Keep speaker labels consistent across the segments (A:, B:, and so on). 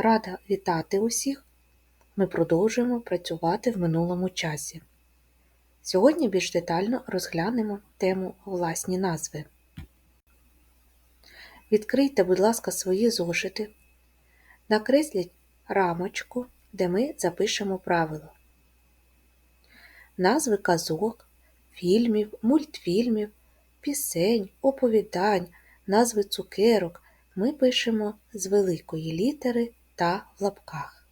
A: Рада вітати усіх! Ми продовжуємо працювати в минулому часі. Сьогодні більш детально розглянемо тему власні назви. Відкрийте, будь ласка, свої зошити, накресліть рамочку, де ми запишемо правило. Назви казок, фільмів, мультфільмів, пісень, оповідань, назви цукерок ми пишемо з великої літери та в лапках.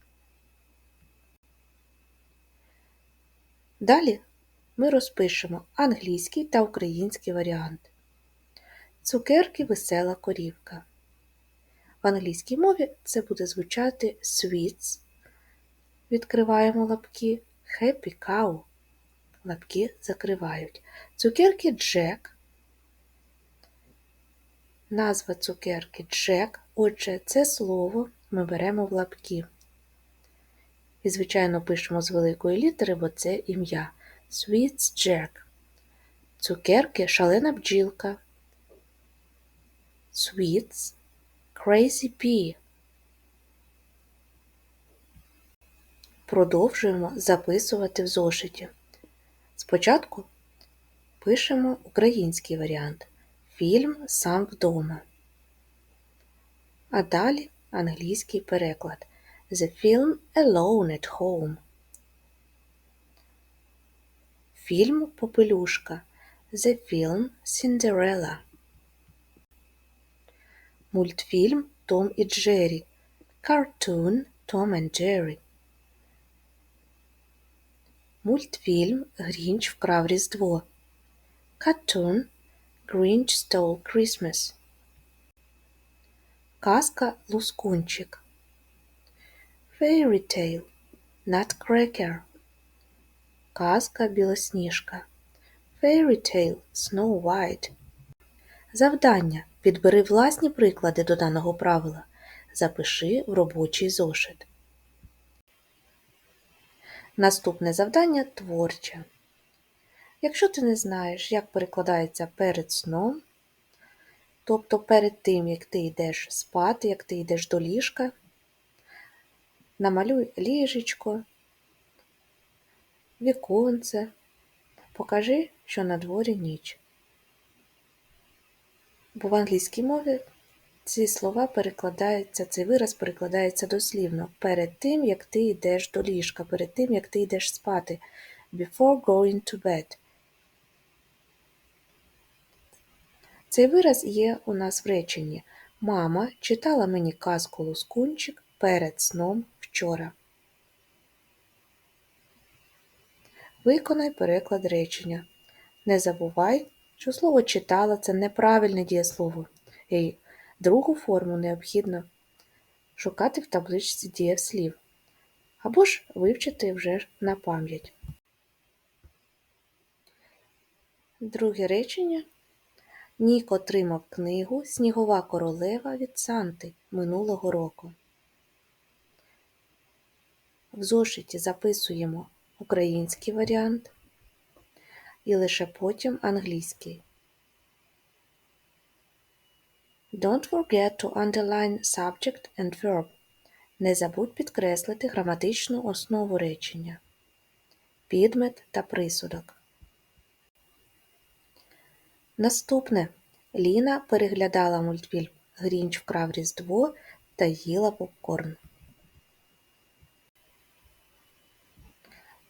A: Далі ми розпишемо англійський та український варіант. Цукерки весела корівка. В англійській мові це буде звучати sweets. Відкриваємо лапки, happy cow. Лапки закривають. Цукерки Джек. Назва цукерки Джек. Отже, це слово ми беремо в лапки. І, звичайно, пишемо з великої літери, бо це ім'я. Sweets Jack. Цукерки шалена бджілка. Sweets Crazy Bee. Продовжуємо записувати в зошиті. Спочатку пишемо український варіант. Фільм Сам вдома. А далі англійський переклад. The film Alone at Home. Фільм Попелюшка. The film Cinderella. Мультфільм Том і Джері. Cartoon Tom and Jerry. Мультфільм Грінч вкрав Різдво. Cartoon Grinch Stole Christmas. Казка Лускунчик. Fairy Tale Nutcracker. Казка Білосніжка. Fairy Tale Snow White. Завдання. Підбери власні приклади до даного правила. Запиши в робочий зошит. Наступне завдання творче. Якщо ти не знаєш, як перекладається перед сном, тобто перед тим, як ти йдеш спати, як ти йдеш до ліжка, намалюй ліжечко, віконце, покажи, що на дворі ніч. Бо в англійській мові ці слова перекладаються, цей вираз перекладається дослівно перед тим, як ти йдеш до ліжка, перед тим, як ти йдеш спати. Before going to bed. Цей вираз є у нас в реченні. Мама читала мені казку Лускунчик перед сном вчора. Виконай переклад речення. Не забувай, що слово читала це неправильне дієслово. І другу форму необхідно шукати в табличці дієслів або ж вивчити вже на пам'ять. Друге речення. Нік отримав книгу Снігова королева від Санти минулого року. В зошиті записуємо український варіант і лише потім англійський. Don't forget to underline subject and verb. Не забудь підкреслити граматичну основу речення, підмет та присудок. Наступне Ліна переглядала мультфільм Грінч вкрав Різдво та їла попкорн.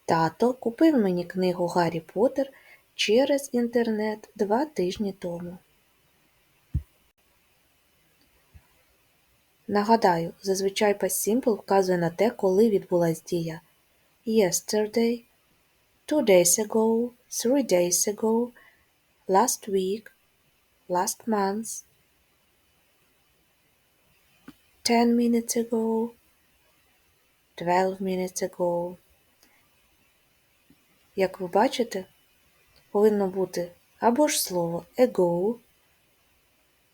A: Тато купив мені книгу Гаррі Поттер через інтернет два тижні тому. Нагадаю, зазвичай past simple вказує на те, коли відбулась дія. Yesterday, two days ago, three days ago, last week, last month, ten minutes ago, twelve minutes ago. Як ви бачите, повинно бути або ж слово ago,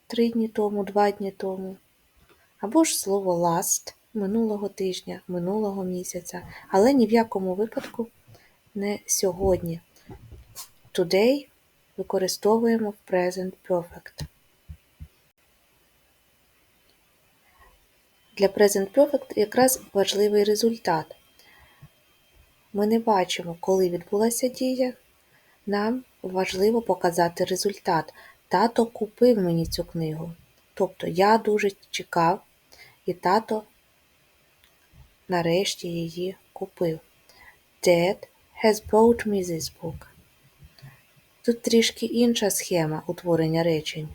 A: три дні тому, два дні тому, або ж слово last минулого тижня, минулого місяця, але ні в якому випадку не сьогодні. Today використовуємо в Present Perfect. Для Present Perfect якраз важливий результат. Ми не бачимо, коли відбулася дія. Нам важливо показати результат. Тато купив мені цю книгу. Тобто я дуже чекав, і тато нарешті її купив. Dad has bought me this book. Тут трішки інша схема утворення речень.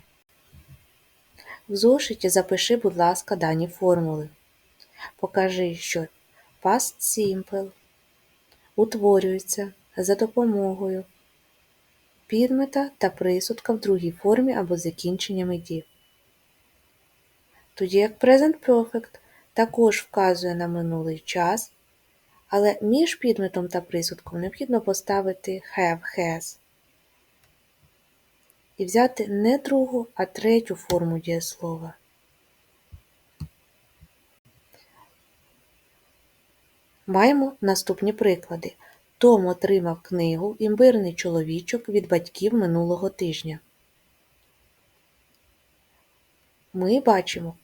A: В зошиті запиши, будь ласка, дані формули. Покажи, що past simple утворюється за допомогою підмета та присудка в другій формі або закінченнями дій. Тоді як Present Perfect також вказує на минулий час, але між підметом та присудком необхідно поставити have, has і взяти не другу, а третю форму дієслова. Маємо наступні приклади. Том отримав книгу Імбирний чоловічок від батьків минулого тижня. Ми бачимо,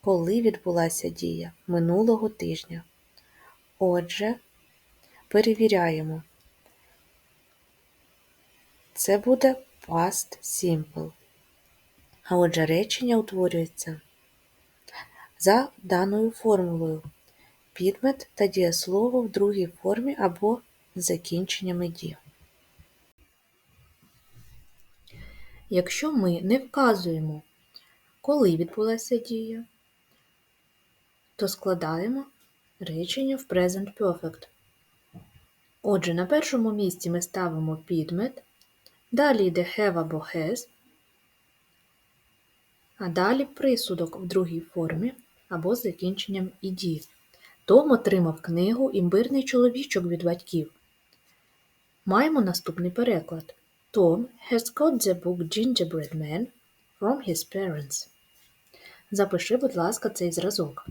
A: коли відбулася дія минулого тижня. Отже, перевіряємо. Це буде past simple. А отже, речення утворюється за даною формулою. Підмет та дієслово в другій формі або закінченнями дій. Якщо ми не вказуємо, коли відбулася дія, то складаємо речення в Present Perfect. Отже, на першому місці ми ставимо підмет, далі йде have або а далі присудок в другій формі або з закінченням іді. Том отримав книгу Імбирний чоловічок від батьків. Маємо наступний переклад. Tom has got the book Gingerbread Man from his parents. Запиши, будь ласка, цей зразок.